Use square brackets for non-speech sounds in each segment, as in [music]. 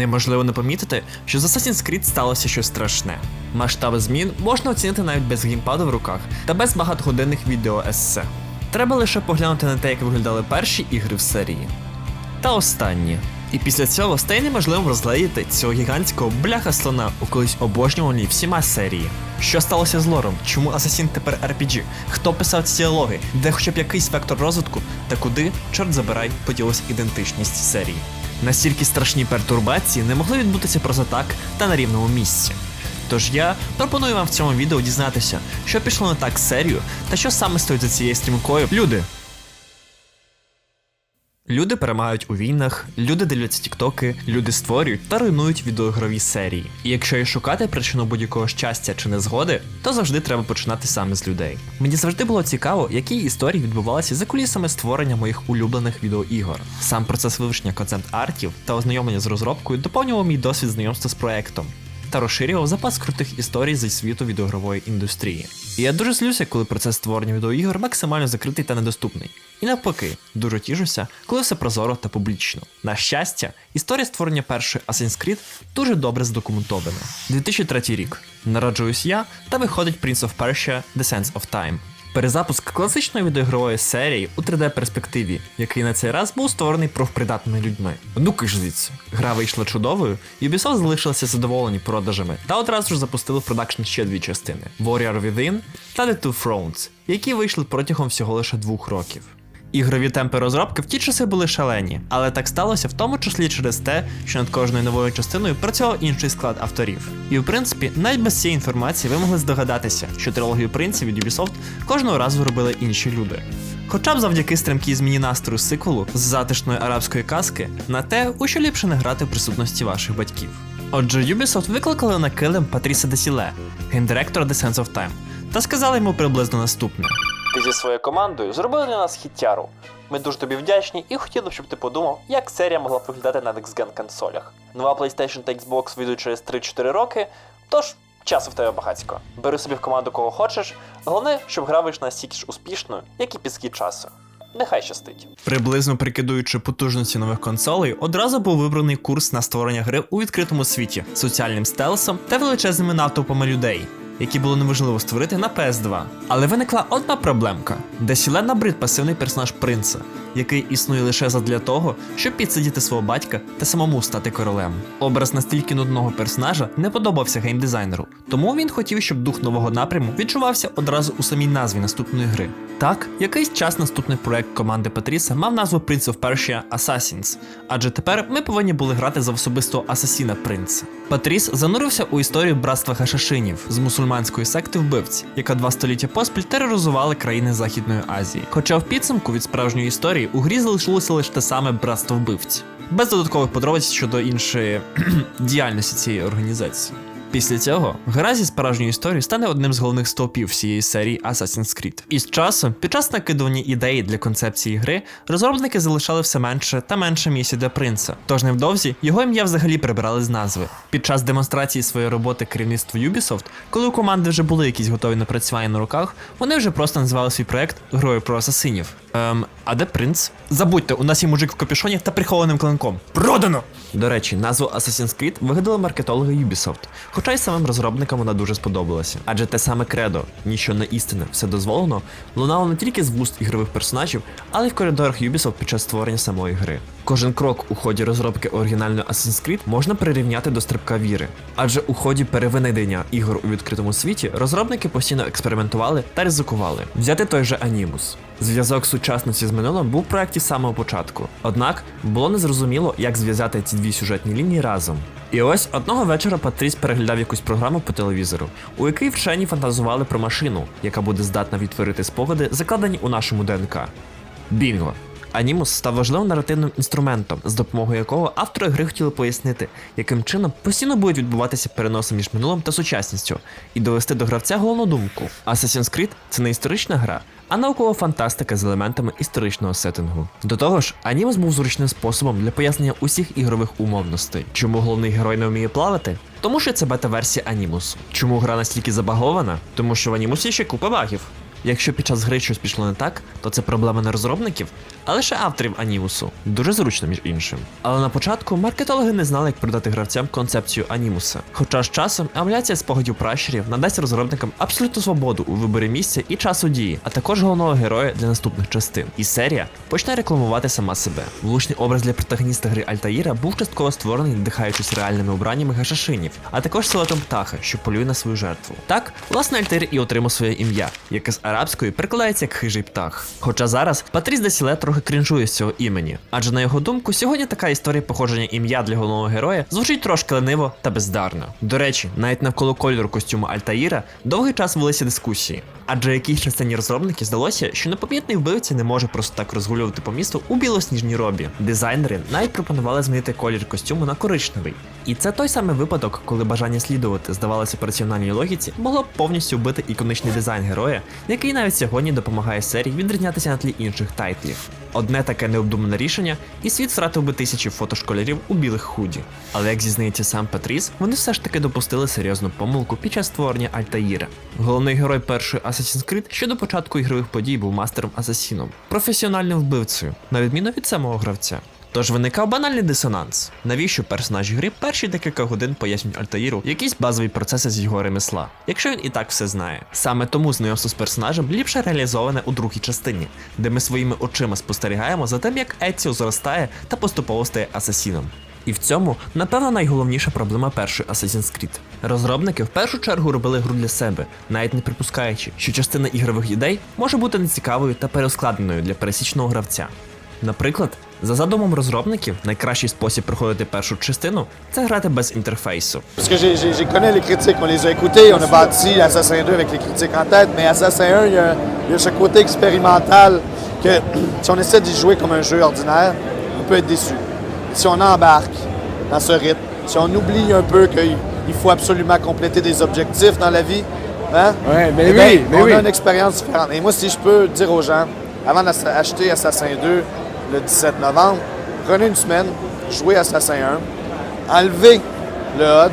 Неможливо не помітити, що з Assassin's Creed сталося щось страшне. Масштаби змін можна оцінити навіть без геймпаду в руках та без багатогодинних відео есе. Треба лише поглянути на те, як виглядали перші ігри в серії. Та останні. І після цього стає неможливим розгледіти цього гігантського бляха слона у колись обожнюваній всіма серії. Що сталося з лором? Чому Асасін тепер RPG? Хто писав ці діалоги? Де хоча б якийсь вектор розвитку? Та куди, чорт забирай, поділась ідентичність серії? Настільки страшні пертурбації не могли відбутися просто так та на рівному місці. Тож я пропоную вам в цьому відео дізнатися, що пішло не так з серію та що саме стоїть за цією стрімкою. Люди, Люди перемагають у війнах, люди дивляться тіктоки, люди створюють та руйнують відеоігрові серії. І якщо і шукати причину будь-якого щастя чи незгоди, то завжди треба починати саме з людей. Мені завжди було цікаво, які історії відбувалися за кулісами створення моїх улюблених відеоігор. Сам процес вивчення концепт-артів та ознайомлення з розробкою доповнював мій досвід знайомства з проектом. Та розширював запас крутих історій зі світу відеоігрової індустрії. І я дуже злюся, коли процес створення відеоігор максимально закритий та недоступний. І навпаки, дуже тішуся, коли все прозоро та публічно. На щастя, історія створення першої Assassin's Creed дуже добре задокументована. 2003 рік. Народжуюсь я та виходить Prince of Persia The Sense of Time. Перезапуск класичної відеоігрової серії у 3D-перспективі, який на цей раз був створений профпридатними людьми. Ну ж звідси. Гра вийшла чудовою, Ubisoft залишилися задоволені продажами та одразу ж запустили в продакшн ще дві частини: Warrior Within та The Two Thrones, які вийшли протягом всього лише двох років. Ігрові темпи розробки в ті часи були шалені, але так сталося в тому числі через те, що над кожною новою частиною працював інший склад авторів. І в принципі, навіть без цієї інформації ви могли здогадатися, що трилогію принців від Ubisoft кожного разу робили інші люди. Хоча б завдяки стрімкій зміні настрою сиквелу з затишної арабської казки на те, у що ліпше не грати в присутності ваших батьків. Отже, Ubisoft викликали на килим Патріса Десіле, геймдиректора The Sense of Time, та сказали йому приблизно наступне. Ти зі своєю командою зробили для нас хіттяру. Ми дуже тобі вдячні і хотіли б, щоб ти подумав, як серія могла виглядати на Next Gen консолях. Нова PlayStation та Xbox вийдуть через 3-4 роки, тож часу в тебе багатько. Бери собі в команду кого хочеш, головне, щоб гра вийшла настільки ж успішною, як і піски часу. Нехай щастить. Приблизно прикидуючи потужності нових консолей, одразу був вибраний курс на створення гри у відкритому світі, соціальним стелсом та величезними натовпами людей, які було неможливо створити на PS2. Але виникла одна проблемка: Десіле набрид пасивний персонаж принца, який існує лише задля того, щоб підсидіти свого батька та самому стати королем. Образ настільки нудного персонажа не подобався геймдизайнеру, тому він хотів, щоб дух нового напряму відчувався одразу у самій назві наступної гри. Так, якийсь час наступний проект команди Патріса мав назву Prince of Persia Assassins, адже тепер ми повинні були грати за особистого асасіна принца. Патріс занурився у історію братства хашашинів з мусульманської секти вбивць, яка два століття поспіль тероризувала країни Західної Азії. Хоча в підсумку від справжньої історії у грі залишилося лише те саме братство вбивць, без додаткових подробиць щодо іншої [clears throat] діяльності цієї організації. Після цього гра зі справжньої історії стане одним з головних стовпів всієї серії Assassin's Creed. І з часом, під час накидування ідеї для концепції гри, розробники залишали все менше та менше місій для принца. Тож невдовзі його ім'я взагалі прибирали з назви. Під час демонстрації своєї роботи керівництву Ubisoft, коли у команди вже були якісь готові напрацювання на руках, вони вже просто називали свій проект грою про асасинів. Ем, а де принц? Забудьте, у нас є мужик в капюшоні та прихованим клинком. Продано! До речі, назву Assassin's Creed вигадали маркетологи Ubisoft, хоча й самим розробникам вона дуже сподобалася. Адже те саме кредо, ніщо не істине, все дозволено, лунало не тільки з вуст ігрових персонажів, але й в коридорах Ubisoft під час створення самої гри. Кожен крок у ході розробки оригінальної Assassin's Creed можна прирівняти до стрибка віри, адже у ході перевинайдення ігор у відкритому світі розробники постійно експериментували та ризикували. Взяти той же Animus. Зв'язок сучасності з минулим був в проєкті з самого початку. Однак було незрозуміло, як зв'язати ці дві сюжетні лінії разом. І ось одного вечора Патріс переглядав якусь програму по телевізору, у якій вчені фантазували про машину, яка буде здатна відтворити спогади, закладені у нашому ДНК. Бінго! Анімус став важливим наративним інструментом, з допомогою якого автори гри хотіли пояснити, яким чином постійно будуть відбуватися переноси між минулим та сучасністю, і довести до гравця головну думку. Assassin's Creed – це не історична гра, а наукова фантастика з елементами історичного сеттингу. До того ж, анімус був зручним способом для пояснення усіх ігрових умовностей. Чому головний герой не вміє плавати? Тому що це бета-версія анімусу. Чому гра настільки забагована? Тому що в анімусі ще купа багів. Якщо під час гри щось пішло не так, то це проблема не розробників, а лише авторів анімусу. Дуже зручно, між іншим. Але на початку маркетологи не знали, як продати гравцям концепцію анімуса. Хоча з часом емуляція спогадів пращурів надасть розробникам абсолютну свободу у виборі місця і часу дії, а також головного героя для наступних частин. І серія почне рекламувати сама себе. Влучний образ для протагоніста гри Альтаїра був частково створений, надихаючись реальними обраннями гашашинів, а також силуетом птаха, що полює на свою жертву. Так, власне, Альтаїр і отримав своє ім'я, яке з арабської перекладається як хижий птах. Хоча зараз Патріс Десіле трохи крінжує з цього імені, адже на його думку, сьогодні така історія походження ім'я для головного героя звучить трошки лениво та бездарно. До речі, навіть навколо кольору костюму Альтаїра довгий час велися дискусії. Адже якійсь частині розробників здалося, що непомітний вбивця не може просто так розгулювати по місту у білосніжній робі. Дизайнери навіть пропонували змінити колір костюму на коричневий. І це той самий випадок, коли бажання слідувати, здавалося, раціональній логіці, могло б повністю вбити іконічний дизайн героя, який навіть сьогодні допомагає серії відрізнятися на тлі інших тайтлів. Одне таке необдумане рішення, і світ втратив би тисячі фотошколярів у білих худі. Але як зізнається сам Патріс, вони все ж таки допустили серйозну помилку під час створення Альтаїра. Головний герой першої Assassin's Creed ще до початку ігрових подій був мастером асасіном, професіональним вбивцею, на відміну від самого гравця. Тож виникав банальний дисонанс. Навіщо персонажі гри перші декілька годин пояснюють Альтаїру якісь базові процеси з його ремесла, якщо він і так все знає. Саме тому знайомство з персонажем ліпше реалізоване у другій частині, де ми своїми очима спостерігаємо за тим, як Еціо зростає та поступово стає асасіном. І в цьому, напевно, найголовніша проблема першої Assassin's Creed. Розробники в першу чергу робили гру для себе, навіть не припускаючи, що частина ігрових ідей може бути нецікавою та перескладеною для пересічного гравця. Наприклад, за задумом розробників, найкращий спосіб проходити першу частину це грати без інтерфейсу. Parce que j'ai- j'ai- j'ai connais les critiques, on les a écoutés, on a bâti Assassin 2 avec les critiques en tête, mais Assassin 1, il y a, il y a ce côté expérimental que si on essaie d'y jouer comme un jeu ordinaire, on peut être déçu. Si on embarque dans ce rythme, si on oublie un peu qu'il il faut absolument compléter des objectifs dans la vie, hein, Ouais, mais eh oui, ben, mais on oui. a une expérience différente. Et moi, si je peux dire aux gens, avant d'acheter Assassin 2 le 17 novembre, prenez une semaine, jouez Assassin 1, enlevez le HUD,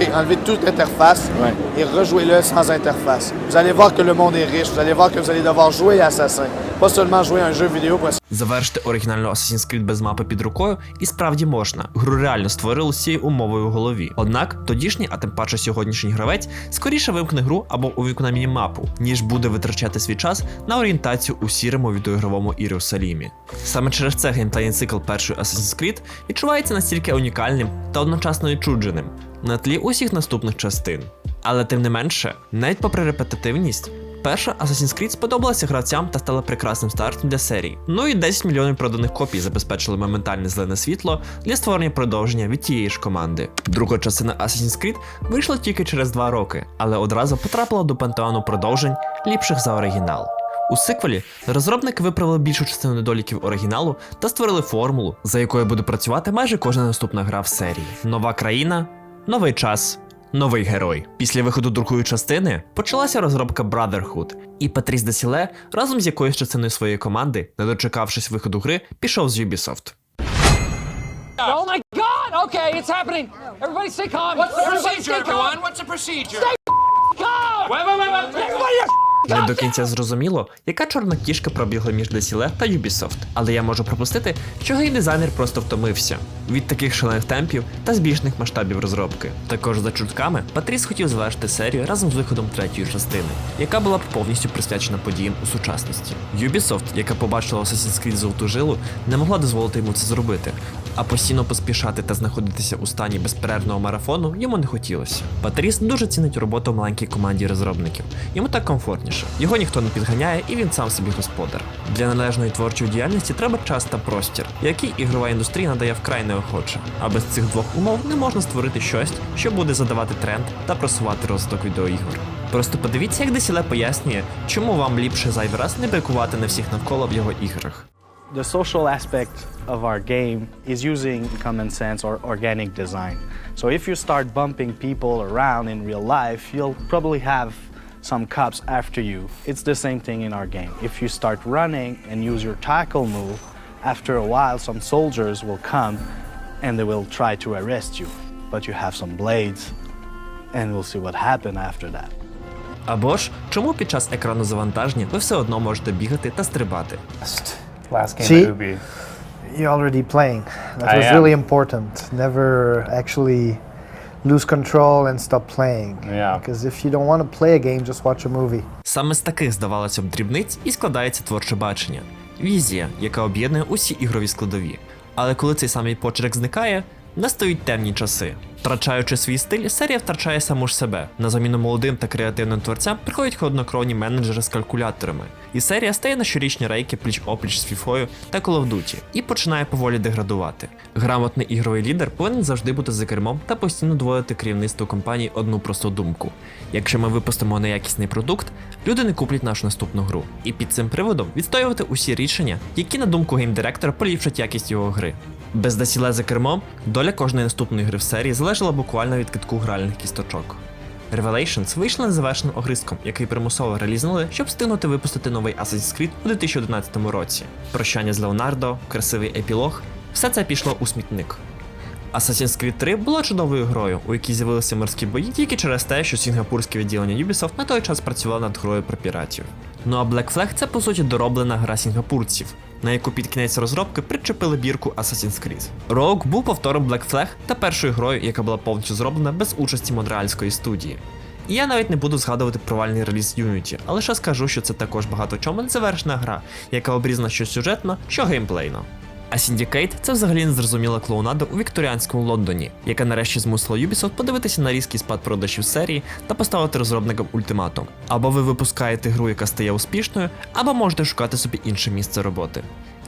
ok, enlevez toute interface Ouais. et rejouez-le sans interface. Vous allez voir que le monde est riche, vous allez voir que vous allez devoir jouer à Assassin, pas seulement jouer à un jeu vidéo pour Завершити оригінальну Assassin's Creed без мапи під рукою і справді можна. Гру реально створили з цією умовою в голові. Однак тодішній, а тим паче сьогоднішній гравець, скоріше вимкне гру або увікне міні-мапу, ніж буде витрачати свій час на орієнтацію у сірому відеоігровому Ірусалімі. Саме через це геймплейний цикл першої Assassin's Creed відчувається настільки унікальним та одночасно відчудженим на тлі усіх наступних частин. Але тим не менше, навіть попри репетитивність, Перша Assassin's Creed сподобалася гравцям та стала прекрасним стартом для серії. Ну і 10 мільйонів проданих копій забезпечили моментальне зелене світло для створення продовження від тієї ж команди. Друга частина Assassin's Creed вийшла тільки через два роки, але одразу потрапила до пантеону продовжень ліпших за оригінал. У сиквелі розробники виправили більшу частину недоліків оригіналу та створили формулу, за якою буде працювати майже кожна наступна гра в серії. Нова країна, новий час, Новий герой. Після виходу другої частини почалася розробка Brotherhood, і Патріс Десіле разом з якоюсь частиною своєї команди, не дочекавшись виходу гри, пішов з Ubisoft. Oh my God! Okay, it's happening. Everybody stay calm. What's the procedure, everyone? What's the procedure? Stay Calm. Wait, wait, wait, wait. Everybody. Не до кінця зрозуміло, яка чорна кішка пробігла між Десіле та Ubisoft, але я можу припустити, що геймдизайнер просто втомився від таких шалених темпів та збільшених масштабів розробки. Також за чутками Патріс хотів завершити серію разом з виходом третьої частини, яка була б повністю присвячена подіям у сучасності. Ubisoft, яка побачила Assassin's Creed золоту жилу, не могла дозволити йому це зробити. А постійно поспішати та знаходитися у стані безперервного марафону йому не хотілося. Патріс дуже цінить роботу в маленькій команді розробників. Йому так комфортніше. Його ніхто не підганяє, і він сам собі господар. Для належної творчої діяльності треба час та простір, який ігрова індустрія надає вкрай неохоче. А без цих двох умов не можна створити щось, що буде задавати тренд та просувати розвиток відеоігор. Просто подивіться, як Десіле пояснює, чому вам ліпше зайвий раз не бекувати на всіх навколо в його іграх. The social aspect of our game is using common sense or organic design. So if you start bumping people around in real life, you'll probably have some cops after you. It's the same thing in our game. If you start running and use your tackle move, after a while some soldiers will come and they will try to arrest you. But you have some blades and we'll see what happens after that. Або ж чому під час екрану завантаження ви все одно можете бігати та стрибати? Last game See? at Ubi. You're already playing. That I was am. really important. Never actually lose control and stop playing. Yeah. Because if you don't want to play a game, just watch a movie. Саме з таких, здавалося б, дрібниць і складається творче бачення. Візія, яка об'єднує усі ігрові складові. Але коли цей самий почерк зникає, настають темні часи. Втрачаючи свій стиль, серія втрачає саму ж себе. На заміну молодим та креативним творцям приходять холоднокровні менеджери з калькуляторами. І серія стає на щорічні рейки пліч опліч з фіфою та Call of Duty і починає поволі деградувати. Грамотний ігровий лідер повинен завжди бути за кермом та постійно доводити керівництву компанії одну просту думку. Якщо ми випустимо неякісний продукт, люди не куплять нашу наступну гру. І під цим приводом відстоювати усі рішення, які, на думку геймдиректора, поліпшать якість його гри. Без Дасіле за кермом доля кожної наступної гри в серії залежала буквально від китку гральних кісточок. Revelations вийшла незавершеним огризком, який примусово релізнули, щоб встигнути випустити новий Assassin's Creed у 2011 році. Прощання з Леонардо, красивий епілог все це пішло у смітник. Assassin's Creed 3 була чудовою грою, у якій з'явилися морські бої тільки через те, що сінгапурське відділення Ubisoft на той час працювало над грою про піратів. Ну а Black Flag це по суті дороблена гра сінгапурців, на яку під кінець розробки причепили бірку Assassin's Creed. Rogue був повтором Black Flag та першою грою, яка була повністю зроблена без участі монреальської студії. І я навіть не буду згадувати провальний реліз Unity, а лише скажу, що це також багато чому не завершена гра, яка обрізана що сюжетно, що геймплейно. А Сіндікейт – це взагалі незрозуміла клоунада у вікторіанському Лондоні, яка нарешті змусила Ubisoft подивитися на різкий спад продажів серії та поставити розробникам ультиматум. Або ви випускаєте гру, яка стає успішною, або можете шукати собі інше місце роботи.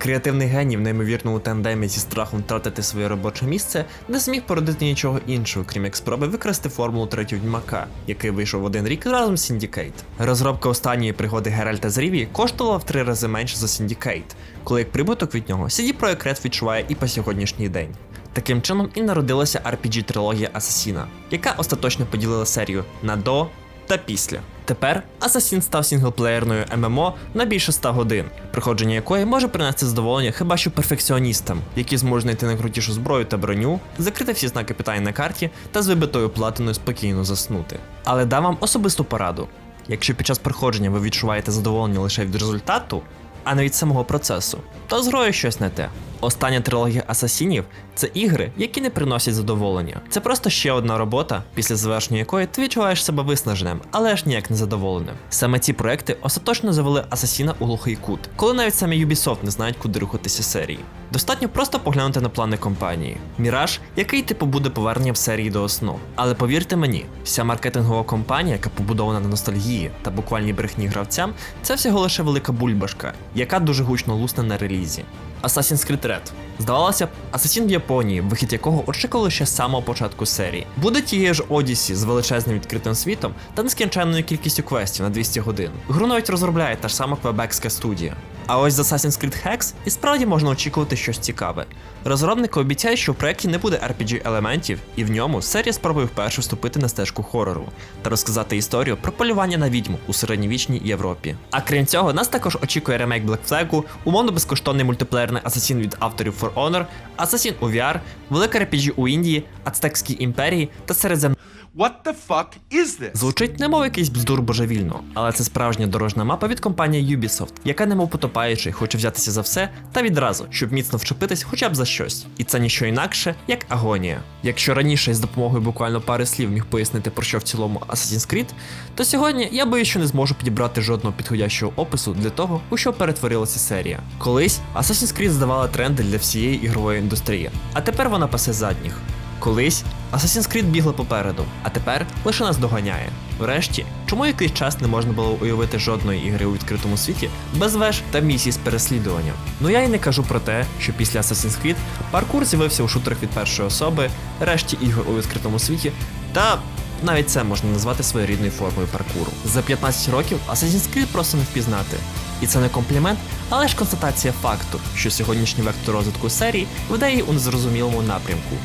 Креативний геній в неймовірному тандемі зі страхом втратити своє робоче місце не зміг породити нічого іншого, крім як спроби використати формулу третього Відьмака, який вийшов один рік разом з Syndicate. Розробка останньої пригоди Геральта з Рівії коштувала в три рази менше за Syndicate, коли як прибуток від нього CD Projekt Red відчуває і по сьогоднішній день. Таким чином і народилася RPG-трилогія Асасіна, яка остаточно поділила серію на до та після. Тепер Assassin став сінглплеєрною ММО на більше 100 годин, проходження якої може принести задоволення хіба що перфекціоністам, які зможуть знайти найкрутішу зброю та броню, закрити всі знаки питань на карті та з вибитою платиною спокійно заснути. Але дам вам особисту пораду: якщо під час проходження ви відчуваєте задоволення лише від результату, а не від самого процесу, то з грою щось не те. Остання трилогія асасінів це ігри, які не приносять задоволення. Це просто ще одна робота, після завершення якої ти відчуваєш себе виснаженим, але ж ніяк не задоволеним. Саме ці проекти остаточно завели Асасіна у глухий кут, коли навіть самі Ubisoft не знають, куди рухатися серії. Достатньо просто поглянути на плани компанії. Міраж, який типу буде поверненням серії до основ. Але повірте мені, вся маркетингова компанія, яка побудована на ностальгії та буквальній брехні гравцям, це всього лише велика бульбашка, яка дуже гучно лусне на релізі. Assassin's Creed Red. Здавалося б, Асасін в Японії, вихід якого очікували ще з самого початку серії. Буде тієї ж Одісі з величезним відкритим світом та нескінченною кількістю квестів на 200 годин. Гру навіть розробляє та ж сама квебекська студія. А ось з Assassin's Creed Hex і справді можна очікувати щось цікаве. Розробники обіцяють, що в проєкті не буде RPG елементів, і в ньому серія спробує вперше вступити на стежку хорору та розказати історію про полювання на відьму у середньовічній Європі. А крім цього, нас також очікує ремейк Black Flag, умовно безкоштовний мультиплеєрний Асасін від авторів For Honor, Асасін у VR, велика RPG у Індії, Ацтекській імперії та Середзем. What the fuck is this? Звучить немов якийсь бздур божевільно, але це справжня дорожна мапа від компанії Ubisoft, яка немов потопаючий, хоче взятися за все та відразу, щоб міцно вчепитись хоча б за щось. І це ніщо інакше, як агонія. Якщо раніше з допомогою буквально пари слів міг пояснити про що в цілому Assassin's Creed, то сьогодні я боюсь, що не зможу підібрати жодного підходящого опису для того, у що перетворилася серія. Колись Assassin's Creed здавала тренди для всієї ігрової індустрії, а тепер вона пасе задніх. Колись Assassin's Creed бігла попереду, а тепер лише нас доганяє. Врешті, чому якийсь час не можна було уявити жодної ігри у відкритому світі без веж та місій з переслідуванням? Ну я й не кажу про те, що після Assassin's Creed паркур з'явився у шутерах від першої особи, решті ігор у відкритому світі, та навіть це можна назвати своєрідною формою паркуру. За 15 років Assassin's Creed просто не впізнати. І це не комплімент, але ж констатація факту, що сьогоднішній вектор розвитку серії веде її у незрозумілому напрямку.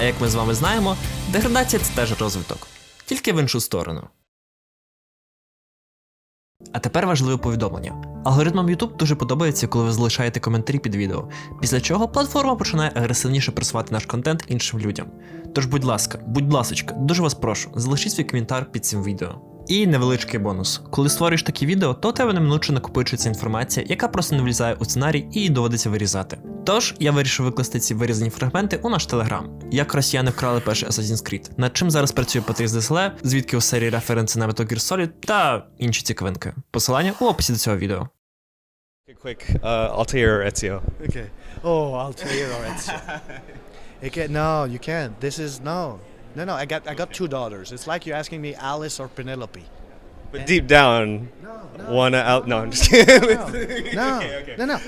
А як ми з вами знаємо, деградація це теж розвиток, тільки в іншу сторону. А тепер важливе повідомлення. Алгоритмам YouTube дуже подобається, коли ви залишаєте коментарі під відео, після чого платформа починає агресивніше просувати наш контент іншим людям. Тож, будь ласка, будь ласочка, дуже вас прошу, залишіть свій коментар під цим відео. І невеличкий бонус. Коли створюєш такі відео, то у тебе неминуче накопичується інформація, яка просто не влізає у сценарій і доводиться вирізати. Тож я вирішив викласти ці вирізані фрагменти у наш телеграм. Як росіяни вкрали перший Assassin's Creed, над чим зараз працює Патріс Десле, звідки у серії референси на Metal Gear Solid та інші цікавинки. Посилання у описі до цього відео. Quick, uh, Altair or Ezio? Okay. Oh, Altair or Ezio. okay, no, you can't. This is no, no, no. I got, I got two daughters. It's like you're asking me Alice or Penelope. But deep down, wanna out? No, I'm just kidding. No, [laughs] no, no.